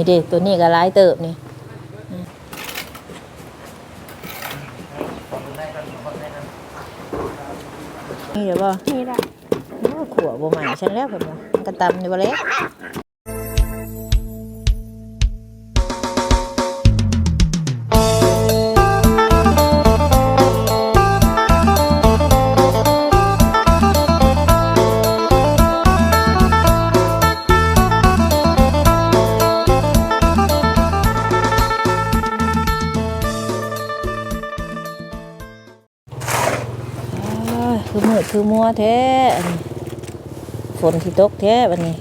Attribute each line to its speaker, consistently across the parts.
Speaker 1: นี่เด้ตัวนี้ก็หลายเติบนี่นี่เดี๋ยวบ่
Speaker 2: นี่แหละ
Speaker 1: โอ้ขัวบ่ใหม่ฉันแล้วเพิ่นว่ากระตำอยู่บ่แล้ว วแท้ฝนที่ตกแท้บัดนี้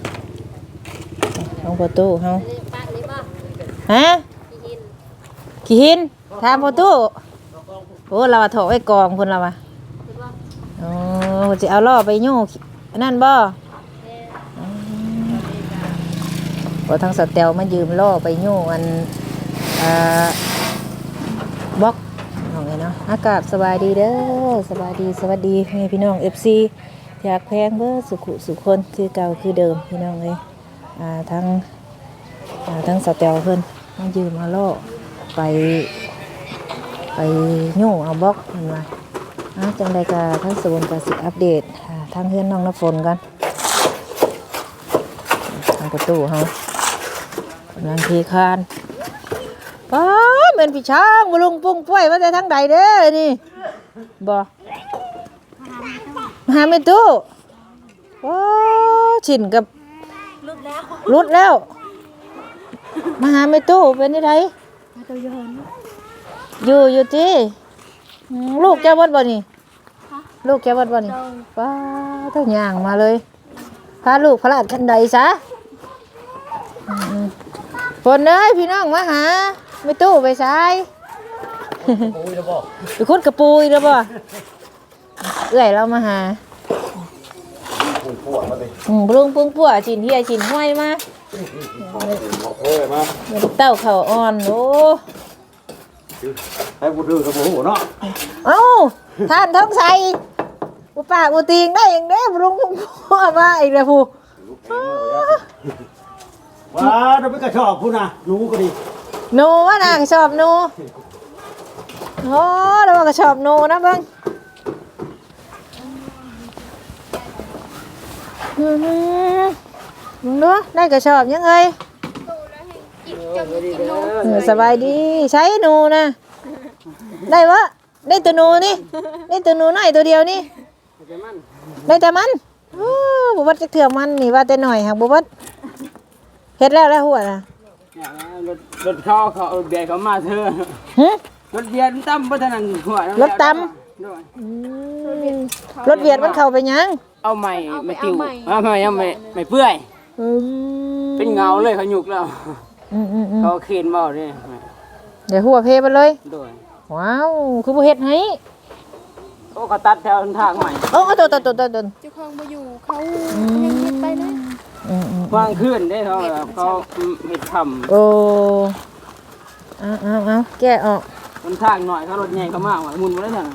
Speaker 1: ลงประตูเฮา
Speaker 2: ปากนี่บ่
Speaker 1: ฮะขี้หินถามประตูโอ้เราถอไว้กองพุ่นเรา
Speaker 2: อว่า
Speaker 1: อ๋อว่าสิเอาล่อไปโยกนั่นบ่พอทางสแตลมายืมล่อไปโยกอันอ่าบล็อก องไงเนาะอากาศสบายดีเด้อสบายดีสวัสดีแม่พี่น้อง FC อยากแพงเบอร์สุขุสุขคนคือเก่าคือเดิมพี่น้องเลยอ่าทั้งอ่าทั้งสแตลเพิ่นมายืมมาล่อไป ไปโย่เอาบล็อกมันมาอะจังใดก็ทั้งสวนก็สิอัปเดตอ่าทางเพื่อนน้องน้ำฝนกันทางประตูเฮากำลังเทคานป้า เหมือนพี่ช้างบุลุงปุ้งป่วยมาแต่ทางใดเด้อนี่บ่มาหาไม่ตู้ว้าชินกับ
Speaker 2: ลุดแล้ว
Speaker 1: รุดแล้ว มาหาไม่ตู้เป็นยังไง
Speaker 2: มาตัวย้อน
Speaker 1: อยู่อยู่ที่ลูกแก้วัดบ่นี่ลูกแก้วัดบ่นี่ป้าเท่าย่างมาเลยพาลูกพระราชคันใดซะฝนเอ้ยพี่น้องมาหา ไม่ตู้ไปซ้ายไปคุดกระปุยแล้วบ่เอื้อยเรามาหาอืมปรุงปรุงปั่วจินเฮียจินห้อยมา
Speaker 3: เอ้ยมา
Speaker 1: เดี๋ยวเต้าเขาอ่อนโอ้
Speaker 3: ให้กูดื้อกับโมโหเนาะ
Speaker 1: เอ้าท่านท้องใสอุปากอุติงได้อย่างเด้บรุงพุ่งพัวมาอีกแล้วผู้
Speaker 3: ว้าเราไปกระชอบคุณนะรู้ก็ดี
Speaker 1: หนูว่านางชอบหนูโอ้เราก็ชอบหนูนะเบิ้งอื้อหือมึงดูได้ก็ชอบยังไงสบายดีใช้หนูนะได้วะได้ตัวหนูนี่ได้ตัวหนูหน่อยตัวเดียวนี่ได้แต่มันโอ้บุบัดจะเถื่อมันนี่ว่าแต่หน่อยหักบุบัดเฮ็ดแล้วแล้วหัวน่ะ
Speaker 4: รถรถเขาเขาเอาเบียร์เขามาเธอ
Speaker 1: หึ
Speaker 4: รถเบียร์ตั้มพัฒนันหัว
Speaker 1: รถต
Speaker 4: ด้วย
Speaker 1: อืมรถเวียดมันเข้าไปยัง
Speaker 4: เอาใหม่ไม่ติวเอาใหม่เอาใหม่ไม่เปื่อย
Speaker 1: อืม
Speaker 4: เป็นเงาเลยเขาหยุกแล้ว
Speaker 1: อืมอืมอืม
Speaker 4: เขาเข็นเบาเลย
Speaker 1: เดี๋ยวหัวเพไปเลย
Speaker 4: ด้วย
Speaker 1: ว้าว คือบ่เฮ็ดให้
Speaker 4: เขาก็ตัดแถวทางใหม่
Speaker 1: โอ้ตัวตัวตัวตัวตัว
Speaker 2: เจ้าของมาอยู่เขายังเฮ็ดไปเลย
Speaker 1: อืมอืม
Speaker 4: วางขึ้นได้เขาเขาเห็ดท
Speaker 1: โอ้เอาเอาเอาแกะออกำ
Speaker 4: คนทางหน่อยเขารถใหญ่เขามากหมุนมาได้ยัง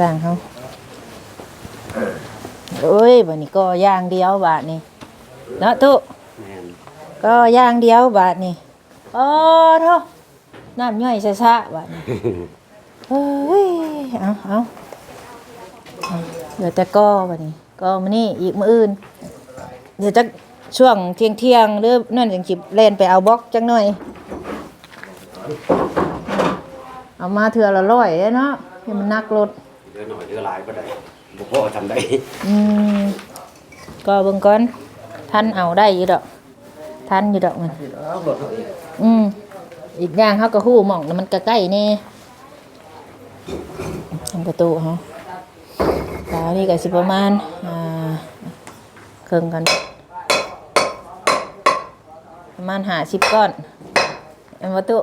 Speaker 1: สร้างๆเขาเอ้ยบัดนี้ก็ย่างเดียวบาทนี่เนาะตุก็ย่างเดียวบาทนี่โอ้โทน้ำย่อยซะๆบาทนี่เอ้ยเอาเอาเอาเดี๋ยวแต่ก็บาทนี้ ก็มานี่อีกมื้ออื่น เดี๋ยวจะช่วงเที่ยงเที่ยงๆหรือนั่นจังสิเล่นไปเอาบล็อกจังหน่อย เอามาเถื่อละร้อยเด้อเนาะให้มันนักรถ
Speaker 3: เดี๋ยวหน่อยเดี๋ยวหลายก็ได้บุพ่อทำได้
Speaker 1: อืมก็เบิ่งก่อนทันเอาได้อยู่ดอกทันอยู่ดอกมันอืมอีกอย่างเขาก็ฮู้หม่องแล้วมันก็ใกล้แน่ทางประตูเขาตานี่ก็สิประมาณอ่า เครื่องกันประมาณหาสิบก้อนอันประตู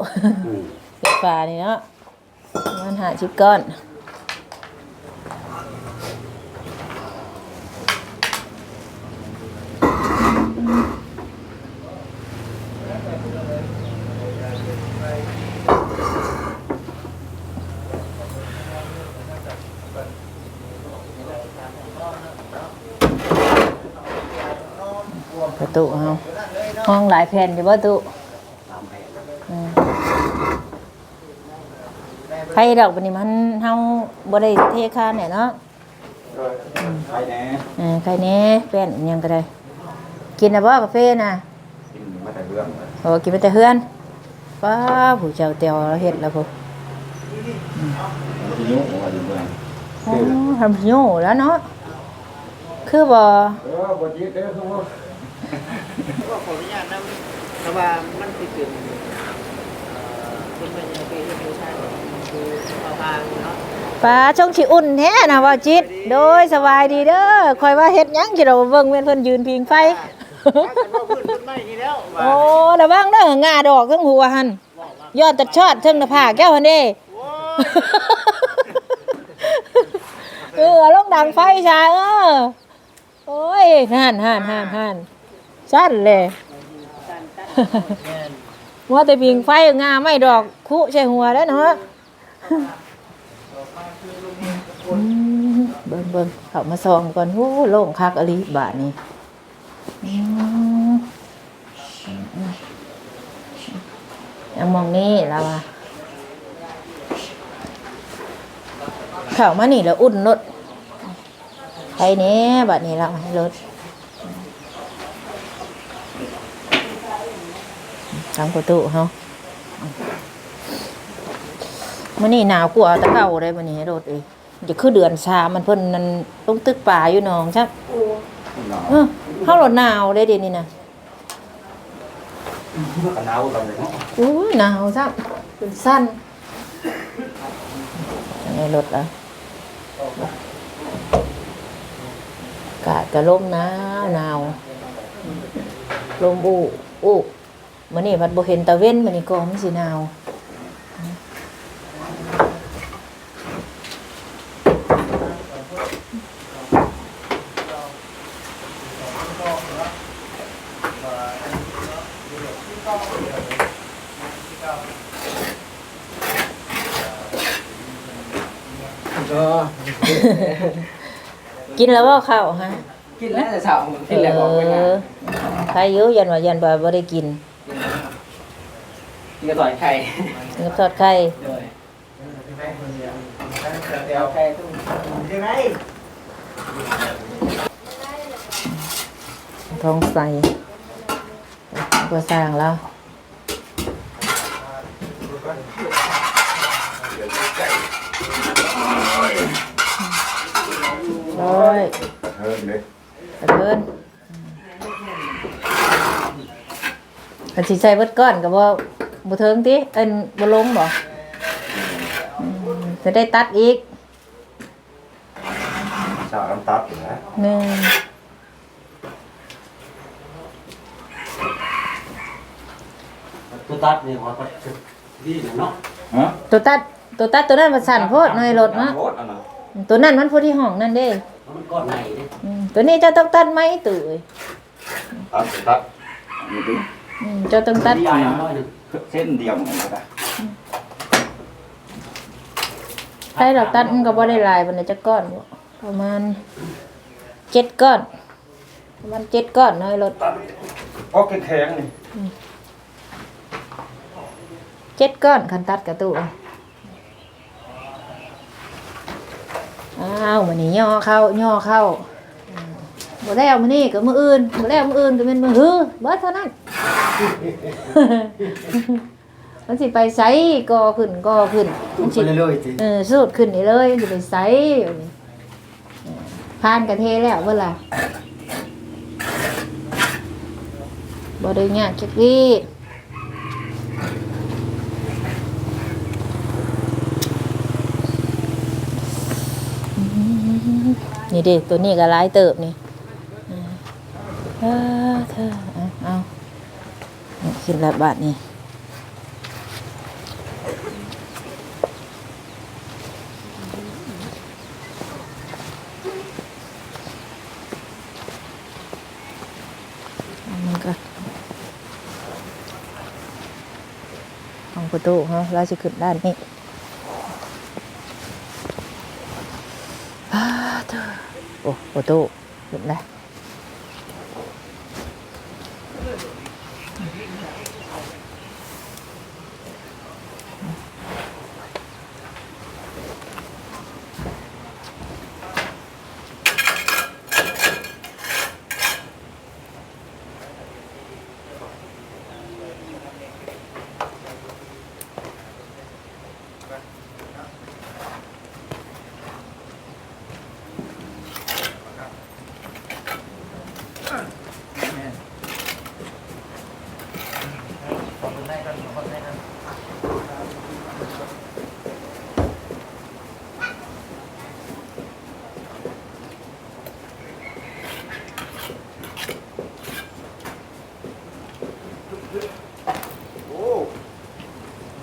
Speaker 1: ปิดฝานี่เนาะประมาณหาสิบก้อน ตุเฮาห้องหลายแผ่นอยู่บ่ตุอืมใครดอกบัดนี้มันเฮาบ่ได้เทคานเนี่ยเนาะ
Speaker 3: ไปแน่
Speaker 1: เออใครแหน่แป้นอิหยังก็ได้ กินน่ะบ่กาแฟน่ะ
Speaker 3: กินมาแต่เรื่อง
Speaker 1: โอ้กินไปแต่เฮือนป้าผู้เจ้าเตียวเฮ็ดแล้วพุ
Speaker 3: ที่ยุ่งว่าอยู่เมือง
Speaker 1: อ๋อทำโย่แล้วเนาะคือบ่
Speaker 3: เออบ่จิตเด้อคือว่า
Speaker 4: ก็ขออนุญาตนะเพราะว่ามันคือเป็นเป็นเป็นยังเป็นเป็นชาติคือเอาทางเนาะ
Speaker 1: ป้าชงสิอุ่นแท้นะว่าจิต โดยสบายดีเด้อคอยว่าเฮ็ดหยังสิเราเบิ่งแม่นเพิ่นยืนพิงไฟ
Speaker 4: ว่ากันว่าพื้นต้นไม้นี่แล้วว่า
Speaker 1: โอ้ระวังเด้องาดอกทั้งหัวหั่นยอดตัดชอดเทั้งหน้าผากแก้วหั่นเด้เออเอาลงดังไฟชาเออโอ้ยห่านห่านห่านห่าน สั้นเลยว่าแต่พิงไฟงาไม่ดอกคุใช่หัวแล้วเนาะอืมเบิ่งเบิ่งเข้ามาซองก่อนโอ้โล่งคักอลิบาทนี้อืมเอามองนี่แล้วอะเข้ามานี่แล้วอุ่นรถใครเนี้บัดนี้แล้วให้รถ ทางประตูเฮามื่อนี้หนาวกว่าแตะเก่าเลยวันนี้รถเอ้ยจะคือเดือนสามมันเพิ่นนั่นต้องตึกป่าอยู่หนองใช่เออเฮารถหนาวเลยเดี๋ยวนี้นะ
Speaker 3: กันหนาวกันเลยเนาะ
Speaker 1: อู้ยหนาวซับเป็นสั้นในรถอะกาดกระลมหนาวหนาวลมอู้อู้ มันนี่พัดบ่เห็นตะเว้นมันนี่ก็มันสิหนาวกินแล้วว่าข้าวฮะ
Speaker 4: กินแล้วแต่เช้ากินแล้วก็ไปงาน
Speaker 1: เออใครอยู่ยันว่ายันบ่าบ่ได้กิน
Speaker 4: กินกระต่อยไข่
Speaker 1: กินกับทอดไข่
Speaker 4: เลยเดี๋ยวไข่ต้องยังไง
Speaker 1: ท้องใสก็สร้างแล้วร้อย
Speaker 3: เฮินเลย
Speaker 1: กระเทินกันสิใส่เบิดก้อนก็บ่ บ่เทิงติเอิ้นบ่ลงบ่อืมจะได้ตัดอีก
Speaker 3: ชาน้ำตัดอยู่นะ
Speaker 1: หนึ่ง
Speaker 3: ตัวตัดนี่ว่าก็ดีเนาะฮะ
Speaker 1: ตัวตัดตัวตัดตัวนั้นมันสั่นโพดหน่อยรถเนาะ
Speaker 3: รถอันน่ะ
Speaker 1: ตัวนั้นมันพอที่ห้องนั่นเด้
Speaker 3: มันก้อนไหนเด้
Speaker 1: อืมตัวนี้เจ้าต้องตัดไหมตู่เอ้ย
Speaker 3: ตัดตัดนี่ดิ
Speaker 1: อืมเจ้าต้องตัด
Speaker 3: ใหญ่น้อยนึงเส้นเดียวมันก็ได้
Speaker 1: ใครเราตัดมันก็บ่ได้หลายบันไดจะก้อนบ่ประมาณเจ็ดก้อน ประมาณเจ็ดก้อนหน่อยรถ
Speaker 3: พอแข็งๆนี่
Speaker 1: เจ็ดก้อนคันตัดกระตู้เอ้ยอ้าววันนี้ย่อเข้าย่อเข้าอืมบ่แล้วมื้อนี้ก็มื้ออื่นบ่แล้วมื้ออื่นก็เป็นมื้อฮื้อเบิดเท่านั้น มันสิไปไสก่อขึ้นก่อขึ้นมันสิ
Speaker 3: ไปเรื่อยๆสิ
Speaker 1: เออสูดขึ้นนี่เลยมันสิไปไสแบบนี้เออผ่านกระเทแล้วเบิ่ล่ะบ่ได้ยากจักวีนี่เดิตัวนี้ก็หลายเติบนี่เออเธอเอาเอานี่ ขึ้นแล้วบาทนี่มันก็ของประตูฮะเราจะขึ้นด้านนี้อ้าเธอโอ้ประตูขึ้นแล้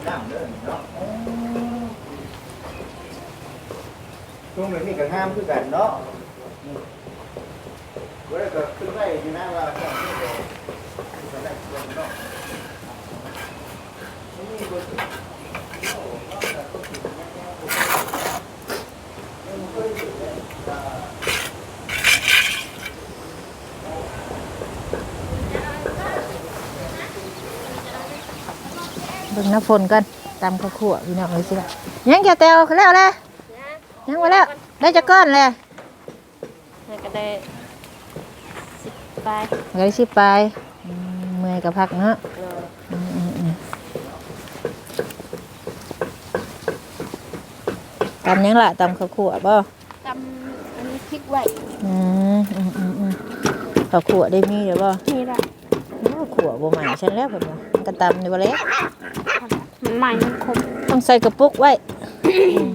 Speaker 1: น้ำเด้อเนาะ
Speaker 4: ช่วงนี้ก็ห้ามคือกันเนาะก็ได้ก็ขึ้นได้อยู่นะว่าก็ได้เนาะนี่ก็
Speaker 5: โอ้ก็ก็ขึ้นได้ก็ได้
Speaker 1: เบิ่งน้ำฝนกันตำข้าวคั่วพี่น้องเลยสิล่ะยังแกแตวแล้วแหละยังมาแล้วได้จะก้อนเลย
Speaker 2: แล้วก็ได้สิบไป
Speaker 1: ไงสิไปอืมเมื่อยกับพักเนาะอืมอืมอืมตำยังล่ะตำข้าวคั่วบ่
Speaker 2: ตำอันนี้พริกไว้
Speaker 1: อืมอืมอืมอืมข้าวคั่วได้มีเดี๋ยวบ่
Speaker 2: นี่ละ
Speaker 1: ข้าวคั่วบ่ใหม่ฉันแล้วผมว่ากระตำนี่บ่เล็ก
Speaker 2: มันใหม่มันคม
Speaker 1: ต้องใส่กระปุกไว้อืม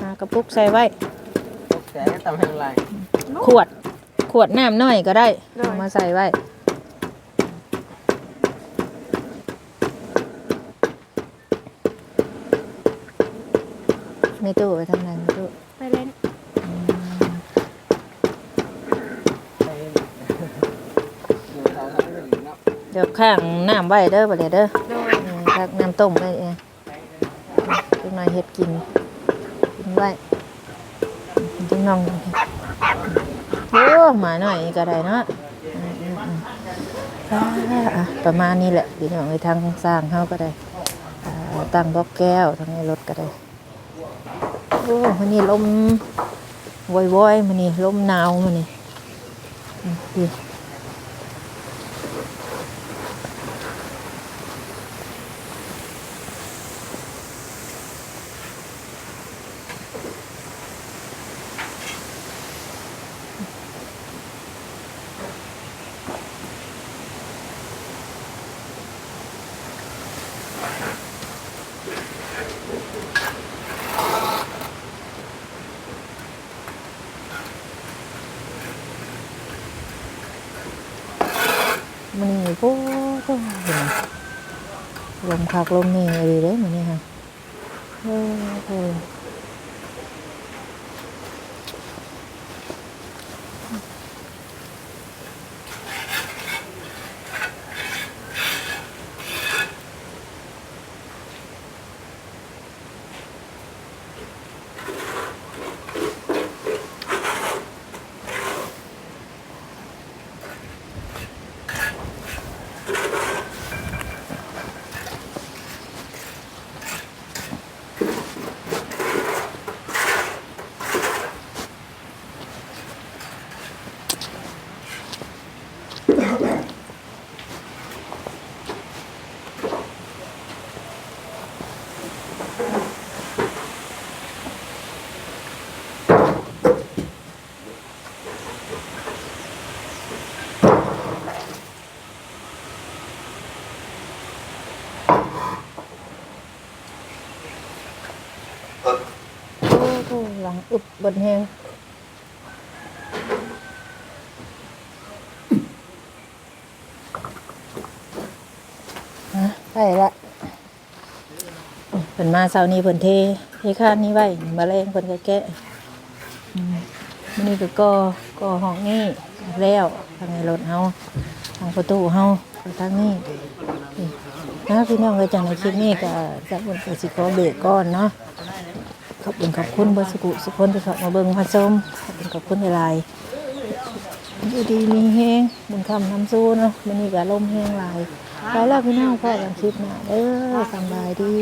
Speaker 1: หากระปุกใส่ไว้
Speaker 4: ตกแต่ทำให้ลาย
Speaker 1: ขวด ขวดน้ำน้อยก็ได้เอามาใส่ไว้ในตู้ไปทำอะไรในตู้
Speaker 2: ไปเล่น
Speaker 4: อยู่เสาทางนี้เนาะ
Speaker 1: เดี๋ยวข้างน้ำไว้เด้อไปเลยเด้อ
Speaker 2: โดย
Speaker 1: เออข้างน้ำต้มไว้เองจังหน่อยเฮ็ดกิน กินไว้จังน้องโอ้หมาหน่อยก็ได้เนาะประมาณนี้แหละเดี๋ยวน้องไปทางสร้างเฮาก็ได้ตั้งบล็อกแก้วทางในรถก็ได้โอ้มันนี่ลมวอยๆมันนี่ลมหนาวมันนี่ มันนี่โอ้โหลมคักลมนี่อะไรเลยมันนี่ค่ะโอ้โห ลังอึบบนแหงฮะใช่ละเพิ่นมาเช้านี้เพิ่นเทเทข้านนี้ไว้มาแรงเพิ่นก็แกะนี่ก็ก่อก่อห้องนี้แล้วทางในรถเฮาทางประตูเฮาทางนี้นี่นะพี่น้องเอ้ยจังในคลิปนี้ก็จะบนกสิขอเบรกก่อนเนาะ ขอบคุณขอบคุณบอร์สกุสุคนที่เขามาเบิ่งมาชมขอบคุณขอบคุณหลายๆอยู่ดีมีแห้งบุญคำน้ำซูเนาะมันนี่ก็ลมแห้งหลายไปแล้วพี่น้องพ่อกันคลิปหน้าเด้อสำบายดี